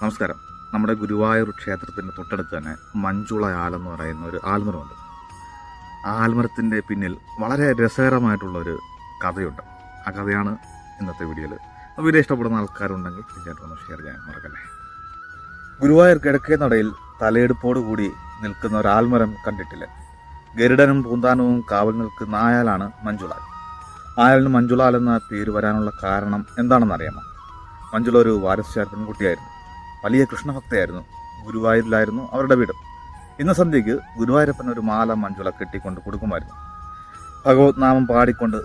നമസ്കാരം. നമ്മുടെ ഗുരുവായൂർ ക്ഷേത്രത്തിന്റെ തൊട്ടടുത്ത് തന്നെ മഞ്ചുള ആലെന്ന് പറയുന്ന ഒരു ആൽമരമുണ്ട്. ആ ആൽമരത്തിന്റെ പിന്നിൽ വളരെ രസകരമായിട്ടുള്ളൊരു കഥയുണ്ട്. ആ കഥയാണ് ഇന്നത്തെ വീഡിയോയിൽ. വീഡിയോ ഇഷ്ടപ്പെടുന്ന ആൾക്കാരുണ്ടെങ്കിൽ തീർച്ചയായിട്ടും ഒന്ന് ഷെയർ ചെയ്യാൻ മറക്കല്ലേ. ഗുരുവായൂർ കിഴക്കേ നടയിൽ തലയെടുപ്പോട് കൂടി നിൽക്കുന്ന ഒരു ആൽമരം കണ്ടിട്ടില്ല. ഗരുഡനും പൂന്താനവും കാവൽ നിൽക്കുന്ന ആയാലാണ് മഞ്ജുളാൽ ആയാലിന് മഞ്ജുളാൽ എന്ന പേര് വരാനുള്ള കാരണം എന്താണെന്നറിയാമോ? മഞ്ജുള ഒരു വാരസ്യാർ പെൺകുട്ടിയായിരുന്നു. വലിയ കൃഷ്ണഭക്തയായിരുന്നു. ഗുരുവായൂരിലായിരുന്നു അവരുടെ വീട്. ഇന്ന് സന്ധ്യയ്ക്ക് ഗുരുവായൂരപ്പൻ ഒരു മാല മഞ്ജുള കെട്ടിക്കൊണ്ട് കൊടുക്കുമായിരുന്നു. ഭഗവത് നാമം പാടിക്കൊണ്ട്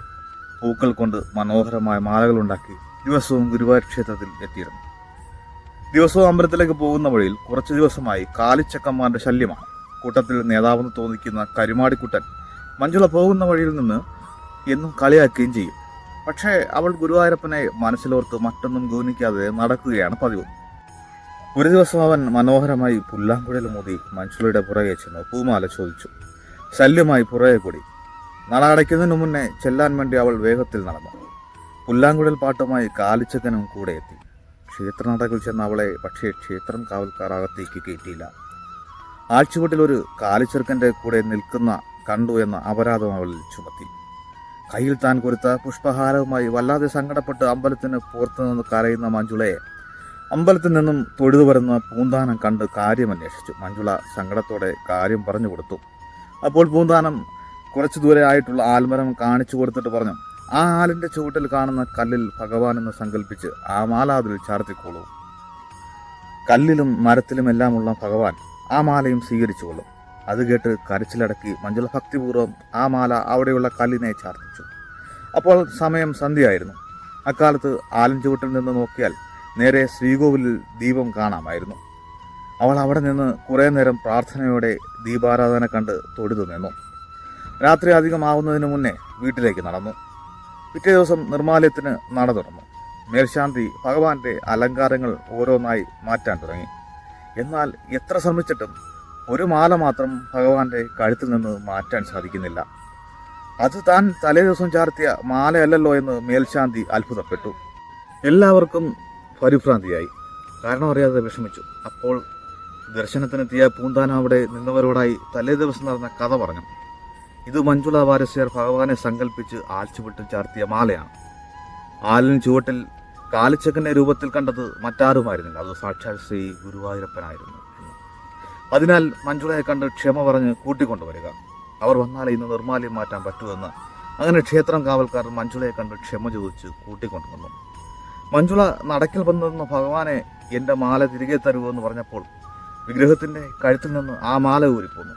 പൂക്കൾ കൊണ്ട് മനോഹരമായ മാലകൾ ഉണ്ടാക്കി ദിവസവും ഗുരുവായൂർ ക്ഷേത്രത്തിൽ എത്തിയിരുന്നു. ദിവസവും അമ്പലത്തിലേക്ക് പോകുന്ന വഴിയിൽ കുറച്ച് ദിവസമായി കാലിച്ചക്കന്മാരുടെ ശല്യമാണ്. കൂട്ടത്തിൽ നേതാവെന്ന് തോന്നിക്കുന്ന കരുമാടിക്കുട്ടൻ മഞ്ജുള പോകുന്ന വഴിയിൽ നിന്ന് എന്നും കളിയാക്കുകയും ചെയ്യും. പക്ഷേ അവൾ ഗുരുവായൂരപ്പനെ മനസ്സിലോർത്ത് മറ്റൊന്നും ഗൗനിക്കാതെ നടക്കുകയാണ് പതിവ്. ഒരു ദിവസം അവൻ മനോഹരമായി പുല്ലാങ്കുഴൽ മുതി മഞ്ജുളയുടെ പുറകെ ചെന്ന്. പൂമാല ചോദിച്ചു. ശല്യമായി പുറകെ കൂടി. നട അടയ്ക്കുന്നതിനു മുന്നേ ചെല്ലാൻ വേണ്ടി അവൾ വേഗത്തിൽ നടന്നു. പുല്ലാങ്കുഴൽ പാട്ടുമായി കാലിച്ചക്കനും കൂടെ എത്തി. ക്ഷേത്രനടകൾ ചെന്ന അവളെ പക്ഷേ ക്ഷേത്രം കാവൽക്കാർ അകത്തേക്ക് കയറ്റിയില്ല. ആഴ്ചവട്ടിൽ ഒരു കാലിച്ചെറുക്കന്റെ കൂടെ നിൽക്കുന്ന കണ്ടു എന്ന അപരാധം അവൾ ചുമത്തി. കയ്യിൽ താൻ കൊടുത്ത പുഷ്പഹാരവുമായി വല്ലാതെ സങ്കടപ്പെട്ട് അമ്പലത്തിന് പുറത്തു നിന്ന് കരയുന്ന മഞ്ജുളയെ അമ്പലത്തിൽ നിന്നും തൊഴുതു വരുന്ന പൂന്താനം കണ്ട് കാര്യമന്വേഷിച്ചു. മഞ്ജുള സങ്കടത്തോടെ കാര്യം പറഞ്ഞു കൊടുത്തു. അപ്പോൾ പൂന്താനം കുറച്ച് ദൂരെ ആയിട്ടുള്ള ആൽമരം കാണിച്ചു കൊടുത്തിട്ട് പറഞ്ഞു ആ ആലിന്റെ ചുവട്ടിൽ കാണുന്ന കല്ലിൽ ഭഗവാൻ എന്ന് സങ്കല്പിച്ച് ആ മാല അതിൽ ചാർത്തിക്കോളൂ. കല്ലിലും മരത്തിലുമെല്ലാമുള്ള ഭഗവാൻ ആ മാലയും സ്വീകരിച്ചുകൊള്ളും. അത് കേട്ട് കരച്ചിലടക്കി മഞ്ജുള ഭക്തിപൂർവം ആ മാല അവിടെയുള്ള കല്ലിനെ ചാർത്തിച്ചു. അപ്പോൾ സമയം സന്ധ്യയായിരുന്നു. അക്കാലത്ത് ആലിൻ ചുവട്ടിൽ നിന്ന് നോക്കിയാൽ നേരെ ശ്രീകോവിലിൽ ദീപം കാണാമായിരുന്നു. അവൾ അവിടെ നിന്ന് കുറേ നേരം പ്രാർത്ഥനയോടെ ദീപാരാധന കണ്ട് തൊഴുതു നിന്നു. രാത്രി അധികമാവുന്നതിന് മുന്നേ വീട്ടിലേക്ക് നടന്നു. പിറ്റേ ദിവസം നിർമ്മാല്യത്തിന് നട തുറന്നു. മേൽശാന്തി ഭഗവാന്റെ അലങ്കാരങ്ങൾ ഓരോന്നായി മാറ്റാൻ തുടങ്ങി. എന്നാൽ എത്ര ശ്രമിച്ചിട്ടും ഒരു മാല മാത്രം ഭഗവാന്റെ കഴുത്തിൽ നിന്ന് മാറ്റാൻ സാധിക്കുന്നില്ല. അത് താൻ തലേ ദിവസം ചാർത്തിയ മാലയല്ലല്ലോ എന്ന് മേൽശാന്തി അത്ഭുതപ്പെട്ടു. എല്ലാവർക്കും പരിഭ്രാന്തിയായി. കാരണം അറിയാതെ വിഷമിച്ചു. അപ്പോൾ ദർശനത്തിനെത്തിയ പൂന്താനം അവിടെ നിന്നവരോടായി തലേ ദിവസം നടന്ന കഥ പറഞ്ഞു. ഇത് മഞ്ജുള വാരസ്യർ ഭഗവാനെ സങ്കല്പിച്ച് ആൽച്ചുവിട്ട് ചാർത്തിയ മാലയാണ്. ആലിന് ചുവട്ടിൽ കാലിച്ചക്കന്റെ രൂപത്തിൽ കണ്ടത് മറ്റാരുമായിരുന്നില്ല. അത് സാക്ഷാൽ ശ്രീ ഗുരുവായൂരപ്പനായിരുന്നു അതിനാൽ മഞ്ജുളയെ കണ്ട് ക്ഷമ പറഞ്ഞ് കൂട്ടിക്കൊണ്ടുവരിക. അവർ വന്നാൽ ഇന്ന് നിർമ്മാല്യം മാറ്റാൻ പറ്റുമെന്ന്. അങ്ങനെ ക്ഷേത്രം കാവൽക്കാർ മഞ്ജുളയെ കണ്ട് ക്ഷമ ചോദിച്ച് കൂട്ടിക്കൊണ്ടുവന്നു. മഞ്ജുള നടക്കിൽ വന്നിരുന്ന ഭഗവാനെ എന്റെ മാല തിരികെ തരൂ എന്ന് പറഞ്ഞപ്പോൾ വിഗ്രഹത്തിന്റെ കഴുത്തിൽ നിന്ന് ആ മാല ഊരിപ്പോന്നു.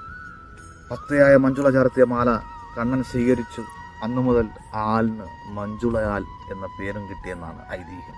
ഭക്തയായ മഞ്ജുള ചാർത്തിയ മാല കണ്ണൻ സ്വീകരിച്ചു. അന്നു മുതൽ ആലിന് മഞ്ജുളയാൽ എന്ന പേരും കിട്ടിയെന്നാണ് ഐതിഹ്യം.